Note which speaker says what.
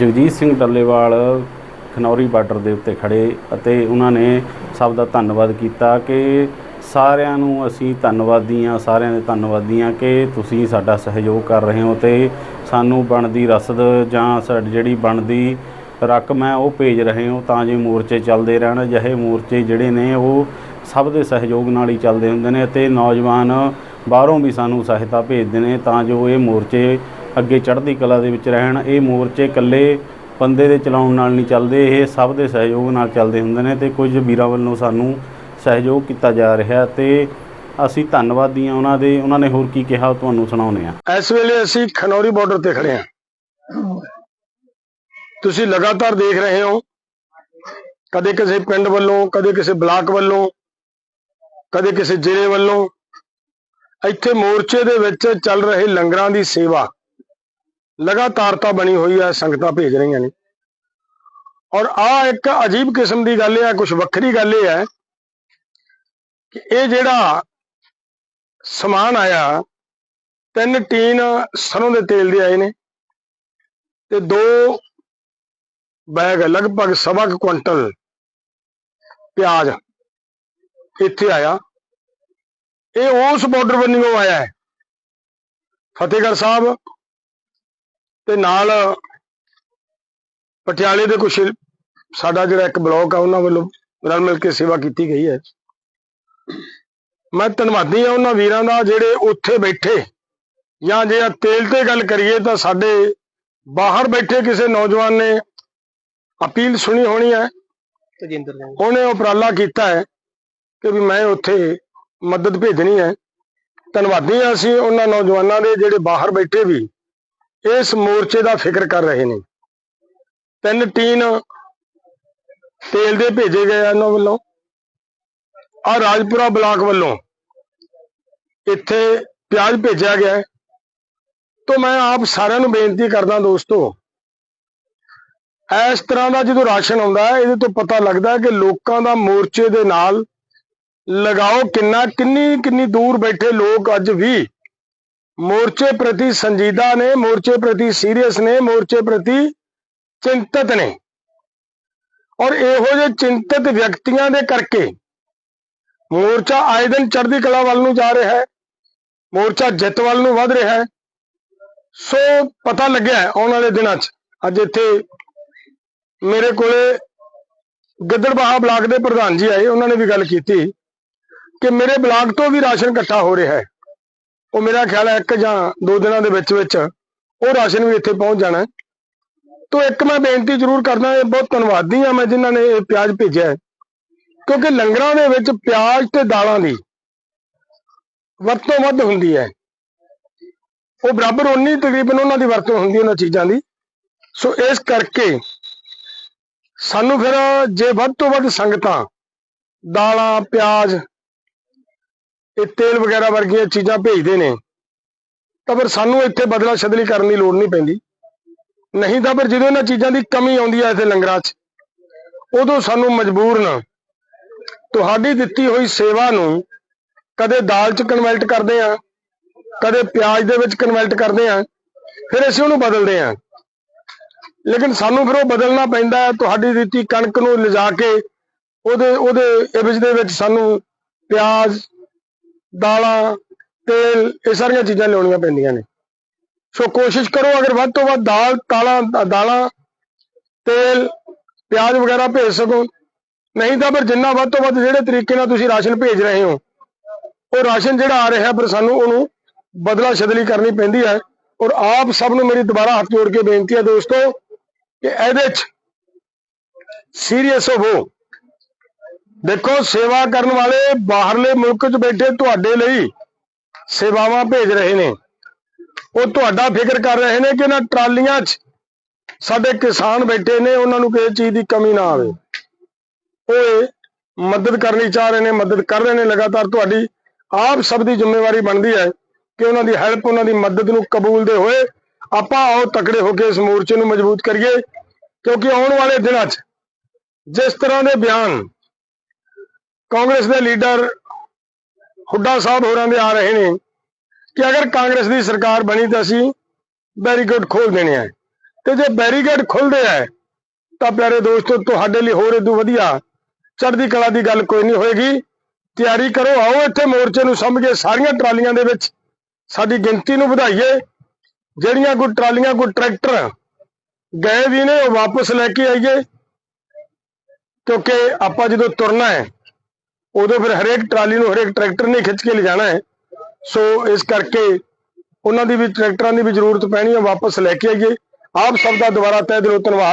Speaker 1: Jagjit Singh Dallewal Khanauri border ਦੇ ਉੱਤੇ ਖੜੇ ਅਤੇ ਉਹਨਾਂ ਨੇ ਸਭ ਦਾ ਧੰਨਵਾਦ ਕੀਤਾ ਕਿ ਸਾਰਿਆਂ ਨੂੰ ਅਸੀਂ ਧੰਨਵਾਦੀ ਹਾਂ, ਸਾਰਿਆਂ ਦੇ ਧੰਨਵਾਦੀ ਹਾਂ ਕਿ ਤੁਸੀਂ ਸਾਡਾ ਸਹਿਯੋਗ ਕਰ ਰਹੇ ਹੋ ਤੇ ਸਾਨੂੰ ਬਣਦੀ ਰਸਦ ਜਾਂ ਸਾਡੀ, ਜਿਹੜੀ ਬਣਦੀ ਰਕਮ ਹੈ ਉਹ ਭੇਜ ਰਹੇ ਹੋ ਤਾਂ ਜੇ ਮੋਰਚੇ ਚੱਲਦੇ ਰਹਿਣ। ਅਜਿਹੇ ਮੋਰਚੇ ਜਿਹੜੇ ਨੇ ਉਹ ਸਭ ਦੇ ਸਹਿਯੋਗ ਨਾਲ ਹੀ ਚੱਲਦੇ ਹੁੰਦੇ ਨੇ ਅਤੇ ਨੌਜਵਾਨ ਬਾਹਰੋਂ ਵੀ ਸਾਨੂੰ ਸਹਾਇਤਾ ਭੇਜਦੇ ਨੇ ਤਾਂ ਜੋ ਇਹ ਮੋਰਚੇ ਅੱਗੇ ਚੜ੍ਹਦੀ ਕਲਾ ਦੇ ਵਿੱਚ ਰਹਿਣ। ਇਹ ਮੋਰਚੇ ਇਕੱਲੇ ਬੰਦੇ ਦੇ ਚਲਾਉਣ ਨਾਲ ਨਹੀਂ ਚੱਲਦੇ, ਇਹ ਸਭ ਦੇ ਸਹਿਯੋਗ ਨਾਲ ਚੱਲਦੇ ਹੁੰਦੇ ਨੇ ਤੇ ਕੁਝ ਵੀਰਾਂ ਵੱਲੋਂ ਸਾਨੂੰ ਸਹਿਯੋਗ ਕੀਤਾ ਜਾ ਰਿਹਾ ਤੇ ਅਸੀਂ ਧੰਨਵਾਦੀ ਹਾਂ ਉਹਨਾਂ ਦੇ, ਉਹਨਾਂ ਨੇ ਹੋਰ ਕੀ ਕਿਹਾ ਉਹ ਤੁਹਾਨੂੰ ਸੁਣਾਉਂਦੇ ਹਾਂ।
Speaker 2: ਇਸ ਵੇਲੇ ਅਸੀਂ ਖਨੌਰੀ ਬਾਰਡਰ ਤੇ ਖੜੇ ਹਾਂ। ਤੁਸੀਂ ਲਗਾਤਾਰ ਦੇਖ ਰਹੇ ਹੋ, ਕਦੇ ਕਿਸੇ ਪਿੰਡ ਵੱਲੋਂ, ਕਦੇ ਕਿਸੇ ਬਲਾਕ ਵੱਲੋਂ, ਕਦੇ ਕਿਸੇ ਜ਼ਿਲ੍ਹੇ ਵੱਲੋਂ ਇੱਥੇ ਮੋਰਚੇ ਦੇ ਵਿੱਚ ਚੱਲ ਰਹੇ ਲੰਗਰਾਂ ਦੀ ਸੇਵਾ ਲਗਾਤਾਰਤਾ ਬਣੀ ਹੋਈ ਹੈ ਸੰਗਤਾਂ ਭੇਜ ਰਹੀਆਂ ਨੇ। ਔਰ ਆ ਇੱਕ ਅਜੀਬ ਕਿਸਮ ਦੀ ਗੱਲ ਹੈ ਕੁਝ ਵੱਖਰੀ ਗੱਲ ਇਹ ਹੈ ਕਿ ਇਹ ਜਿਹੜਾ ਸਮਾਨ ਆਇਆ, ਤਿੰਨ ਟੀਨ ਸਰੋਂ ਦੇ ਤੇਲ ਦੇ ਆਏ ਨੇ ਤੇ ਦੋ ਬੈਗ, ਲਗਭਗ ਸਵਾ ਕੁਇੰਟਲ ਪਿਆਜ਼ ਇੱਥੇ ਆਇਆ। ਇਹ ਉਸ ਬਾਰਡਰ ਬੰਨਿਓ ਆਇਆ ਹੈ। ਫਤਿਹਗੜ੍ਹ ਸਾਹਿਬ ਤੇ ਨਾਲ ਪਟਿਆਲੇ ਦੇ ਕੁਝ ਸਾਡਾ ਜਿਹੜਾ ਇੱਕ ਬਲਾਕ ਆ ਉਹਨਾਂ ਵੱਲੋਂ ਰਲ ਮਿਲ ਕੇ ਸੇਵਾ ਕੀਤੀ ਗਈ ਹੈ। ਮੈਂ ਧੰਨਵਾਦੀ ਆ ਉਹਨਾਂ ਵੀਰਾਂ ਦਾ ਜਿਹੜੇ ਉੱਥੇ ਬੈਠੇ ਜਾਂ ਜੇ ਤੇਲ ਤੇ ਗੱਲ ਕਰੀਏ ਤਾਂ ਸਾਡੇ ਬਾਹਰ ਬੈਠੇ ਕਿਸੇ ਨੌਜਵਾਨ ਨੇ ਅਪੀਲ ਸੁਣੀ ਹੋਣੀ ਹੈ।
Speaker 3: ਤਜਿੰਦਰ ਸਿੰਘ।
Speaker 2: ਉਹਨੇ ਉਪਰਾਲਾ ਕੀਤਾ ਹੈ ਕਿ ਵੀ ਮੈਂ ਉੱਥੇ ਮਦਦ ਭੇਜਣੀ ਹੈ। ਧੰਨਵਾਦੀ ਹਾਂ ਅਸੀਂ ਉਹਨਾਂ ਨੌਜਵਾਨਾਂ ਦੇ ਜਿਹੜੇ ਬਾਹਰ ਬੈਠੇ ਵੀ ਇਸ ਮੋਰਚੇ ਦਾ ਫਿਕਰ ਕਰ ਰਹੇ ਨੇ। ਤਿੰਨ ਟੀਨ ਤੇਲ ਦੇ ਭੇਜੇ ਗਏ ਆ ਇਹਨਾਂ ਵੱਲੋਂ। ਆ ਰਾਜਪੁਰਾ ਬਲਾਕ ਵੱਲੋਂ ਇੱਥੇ ਪਿਆਜ਼ ਭੇਜਿਆ ਗਿਆ ਹੈ। ਤੋਂ ਮੈਂ ਆਪ ਸਾਰਿਆਂ ਨੂੰ ਬੇਨਤੀ ਕਰਦਾ ਦੋਸਤੋ, ਇਸ ਤਰ੍ਹਾਂ ਦਾ ਜਦੋਂ ਰਾਸ਼ਨ ਆਉਂਦਾ ਹੈ, ਇਹਦੇ ਤੋਂ ਪਤਾ ਲੱਗਦਾ ਹੈ ਕਿ ਲੋਕਾਂ ਦਾ ਮੋਰਚੇ ਦੇ ਨਾਲ ਲਗਾਓ ਕਿੰਨਾ, ਕਿੰਨੀ ਕਿੰਨੀ ਦੂਰ ਬੈਠੇ ਲੋਕ ਅੱਜ ਵੀ ਮੋਰਚੇ ਪ੍ਰਤੀ ਸੰਜੀਦਾ ਨੇ, ਮੋਰਚੇ ਪ੍ਰਤੀ ਸੀਰੀਅਸ ਨੇ, ਮੋਰਚੇ ਪ੍ਰਤੀ ਚਿੰਤਤ ਨੇ। ਔਰ ਇਹੋ ਜਿਹੇ ਚਿੰਤਤ ਵਿਅਕਤੀਆਂ ਦੇ ਕਰਕੇ ਮੋਰਚਾ ਆਏ ਦਿਨ ਚੜ੍ਹਦੀ ਕਲਾ ਵੱਲ ਨੂੰ ਜਾ ਰਿਹਾ ਹੈ, ਮੋਰਚਾ ਜਿੱਤ ਵੱਲ ਨੂੰ ਵਧ ਰਿਹਾ ਹੈ। ਸੋ ਪਤਾ ਲੱਗਿਆ ਆਉਣ ਵਾਲੇ ਦਿਨਾਂ 'ਚ, ਅੱਜ ਇੱਥੇ ਮੇਰੇ ਕੋਲੇ ਗਿੱਦੜਬਾਹਾ ਬਲਾਕ ਦੇ ਪ੍ਰਧਾਨ ਜੀ ਆਏ, ਉਹਨਾਂ ਨੇ ਵੀ ਗੱਲ ਕੀਤੀ ਕਿ ਮੇਰੇ ਬਲਾਕ ਤੋਂ ਵੀ ਰਾਸ਼ਨ ਇਕੱਠਾ ਹੋ ਰਿਹਾ ਹੈ। ਉਹ ਮੇਰਾ ਖਿਆਲ ਹੈ ਇੱਕ ਜਾਂ ਦੋ ਦਿਨਾਂ ਦੇ ਵਿੱਚ ਵਿੱਚ ਉਹ ਰਾਸ਼ਨ ਵੀ ਇੱਥੇ ਪਹੁੰਚ ਜਾਣਾ ਹੈ। ਇੱਕ ਮੈਂ ਬੇਨਤੀ ਜ਼ਰੂਰ ਕਰਦਾ ਇਹ ਬਹੁਤ ਧੰਨਵਾਦੀ ਹਾਂ ਮੈਂ ਜਿਨ੍ਹਾਂ ਨੇ ਇਹ ਪਿਆਜ਼ ਭੇਜਿਆ ਕਿਉਂਕਿ ਲੰਗਰਾਂ ਦੇ ਵਿੱਚ ਪਿਆਜ਼ ਤੇ ਦਾਲਾਂ ਦੀ ਵਰਤੋਂ ਵੱਧ ਹੁੰਦੀ ਹੈ। ਉਹ ਬਰਾਬਰ ਉਨੀ ਤਕਰੀਬਨ ਉਹਨਾਂ ਦੀ ਵਰਤੋਂ ਹੁੰਦੀ ਉਹਨਾਂ ਚੀਜ਼ਾਂ ਦੀ। ਸੋ ਇਸ ਕਰਕੇ ਸਾਨੂੰ ਫਿਰ ਜੇ ਵੱਧ ਤੋਂ ਵੱਧ ਸੰਗਤਾਂ, ਦਾਲਾਂ, ਪਿਆਜ਼ ਇਹ ਤੇਲ ਵਗੈਰਾ ਵਰਗੀਆਂ ਚੀਜ਼ਾਂ ਭੇਜਦੇ ਨੇ, ਤਾਂ ਫਿਰ ਸਾਨੂੰ ਇੱਥੇ ਬਦਲਾ ਸ਼ਦਲੀ ਕਰਨ ਦੀ ਲੋੜ ਨਹੀਂ ਪੈਂਦੀ। ਨਹੀਂ ਤਾਂ ਫਿਰ ਜਦੋਂ ਇਹਨਾਂ ਚੀਜ਼ਾਂ ਦੀ ਕਮੀ ਆਉਂਦੀ ਹੈ ਇੱਥੇ ਲੰਗਰਾਂ 'ਚ, ਉਦੋਂ ਸਾਨੂੰ ਮਜਬੂਰਨ ਤੁਹਾਡੀ ਦਿੱਤੀ ਹੋਈ ਸੇਵਾ ਨੂੰ ਕਦੇ ਦਾਲ 'ਚ ਕਨਵਰਟ ਕਰਦੇ ਆ, ਕਦੇ ਪਿਆਜ਼ ਦੇ ਵਿੱਚ ਕਨਵਰਟ ਕਰਦੇ ਆ, ਫਿਰ ਅਸੀਂ ਉਹਨੂੰ ਬਦਲਦੇ ਆ। ਲੇਕਿਨ ਸਾਨੂੰ ਫਿਰ ਉਹ ਬਦਲਣਾ ਪੈਂਦਾ ਹੈ ਤੁਹਾਡੀ ਦਿੱਤੀ ਕਣਕ ਨੂੰ ਲਿਜਾ ਕੇ ਉਹਦੇ ਉਹਦੇ ਇਵਜ ਦੇ ਵਿੱਚ ਸਾਨੂੰ ਪਿਆਜ਼ ਦਾਲਾਂ, ਤੇਲ, ਇਹ ਸਾਰੀਆਂ ਚੀਜ਼ਾਂ ਲਿਆਉਣੀਆਂ ਪੈਂਦੀਆਂ ਨੇ। ਸੋ ਕੋਸ਼ਿਸ਼ ਕਰੋ ਅਗਰ ਵੱਧ ਤੋਂ ਵੱਧ ਦਾਲ, ਤਾਲਾਂ, ਦਾਲਾਂ, ਤੇਲ, ਪਿਆਜ਼ ਵਗੈਰਾ ਭੇਜ ਸਕੋ। ਨਹੀਂ ਤਾਂ ਫਿਰ ਜਿੰਨਾ ਵੱਧ ਤੋਂ ਵੱਧ ਜਿਹੜੇ ਤਰੀਕੇ ਨਾਲ ਤੁਸੀਂ ਰਾਸ਼ਨ ਭੇਜ ਰਹੇ ਹੋ, ਉਹ ਰਾਸ਼ਨ ਜਿਹੜਾ ਆ ਰਿਹਾ ਫਿਰ ਸਾਨੂੰ ਉਹਨੂੰ ਬਦਲਾ ਸ਼ਦਲੀ ਕਰਨੀ ਪੈਂਦੀ ਹੈ। ਔਰ ਆਪ ਸਭ ਨੂੰ ਮੇਰੀ ਦੁਬਾਰਾ ਹੱਥ ਜੋੜ ਕੇ ਬੇਨਤੀ ਹੈ ਦੋਸਤੋ ਕਿ ਇਹਦੇ 'ਚ ਸੀਰੀਅਸ ਹੋਵੋ ਦੇਖੋ, ਸੇਵਾ ਕਰਨ ਵਾਲੇ ਬਾਹਰਲੇ ਮੁਲਕ 'ਚ ਬੈਠੇ ਤੁਹਾਡੇ ਲਈ ਸੇਵਾਵਾਂ ਭੇਜ ਰਹੇ ਨੇ। ਉਹ ਤੁਹਾਡਾ ਫਿਕਰ ਕਰ ਰਹੇ ਨੇ ਕਿ ਇਹਨਾਂ ਟਰਾਲੀਆਂ 'ਚ ਸਾਡੇ ਕਿਸਾਨ ਬੈਠੇ ਨੇ, ਉਹਨਾਂ ਨੂੰ ਕਿਸੇ ਚੀਜ਼ ਦੀ ਕਮੀ ਨਾ ਆਵੇ। ਉਹ ਇਹ ਮਦਦ ਕਰਨੀ ਚਾਹ ਰਹੇ ਨੇ, ਮਦਦ ਕਰ ਰਹੇ ਨੇ, ਲਗਾਤਾਰ ਤੁਹਾਡੀ, ਆਪ ਸਭ ਦੀ ਜ਼ਿੰਮੇਵਾਰੀ ਬਣਦੀ ਹੈ ਕਿ ਉਹਨਾਂ ਦੀ ਹੈਲਪ, ਉਹਨਾਂ ਦੀ ਮਦਦ ਨੂੰ ਕਬੂਲਦੇ ਹੋਏ ਆਪਾਂ ਆਓ ਤਕੜੇ ਹੋ ਕੇ ਇਸ ਮੋਰਚੇ ਨੂੰ ਮਜ਼ਬੂਤ ਕਰੀਏ। ਕਿਉਂਕਿ ਆਉਣ ਵਾਲੇ ਦਿਨਾਂ 'ਚ ਜਿਸ ਤਰ੍ਹਾਂ ਦੇ ਬਿਆਨ ਕਾਂਗਰਸ ਦੇ ਲੀਡਰ ਹੁੱਡਾ ਸਾਹਿਬ ਹੋਰਾਂ ਦੇ ਆ ਰਹੇ ਨੇ ਕਿ ਅਗਰ ਕਾਂਗਰਸ ਦੀ ਸਰਕਾਰ ਬਣੀ ਤਾਂ ਅਸੀਂ ਬੈਰੀਕੇਡ ਖੋਲ ਦੇਣੇ ਆ। ਤੇ ਜੇ ਬੈਰੀਕੇਡ ਖੁੱਲਦੇ ਆ, ਤਾਂ ਪਿਆਰੇ ਦੋਸਤੋ, ਤੁਹਾਡੇ ਲਈ ਹੋਰ ਇਦੋਂ ਵਧੀਆ ਚੜ੍ਹਦੀ ਕਲਾ ਦੀ ਗੱਲ ਕੋਈ ਨਹੀਂ ਹੋਏਗੀ। ਤਿਆਰੀ ਕਰੋ, ਆਓ ਇੱਥੇ ਮੋਰਚੇ ਨੂੰ ਸਮਝੇ ਸਾਰੀਆਂ ਟਰਾਲੀਆਂ ਦੇ ਵਿੱਚ ਸਾਡੀ ਗਿਣਤੀ ਨੂੰ ਵਧਾਈਏ। ਜਿਹੜੀਆਂ ਕੋਈ ਟਰਾਲੀਆਂ, ਕੋਈ ਟਰੈਕਟਰ ਗਏ ਵੀ ਨੇ, ਉਹ ਵਾਪਸ ਲੈ ਕੇ ਆਈਏ। ਕਿਉਂਕਿ ਆਪਾਂ ਜਦੋਂ ਤੁਰਨਾ ਹੈ ਉਦੋਂ ਫਿਰ ਹਰੇਕ ਟਰਾਲੀ ਨੂੰ ਹਰੇਕ ਟਰੈਕਟਰ ਨੇ ਖਿੱਚ ਕੇ ਲਿਜਾਣਾ ਹੈ। ਸੋ ਇਸ ਕਰਕੇ ਉਹਨਾਂ ਦੀ ਵੀ ਟਰੈਕਟਰਾਂ ਦੀ ਵੀ ਜ਼ਰੂਰਤ ਪੈਣੀ ਹੈ, ਵਾਪਸ ਲੈ ਕੇ ਆਈਏ। ਆਪ ਸਭ ਦਾ ਦੁਬਾਰਾ ਤਹਿ ਦਿਲੋਂ ਧੰਨਵਾਦ।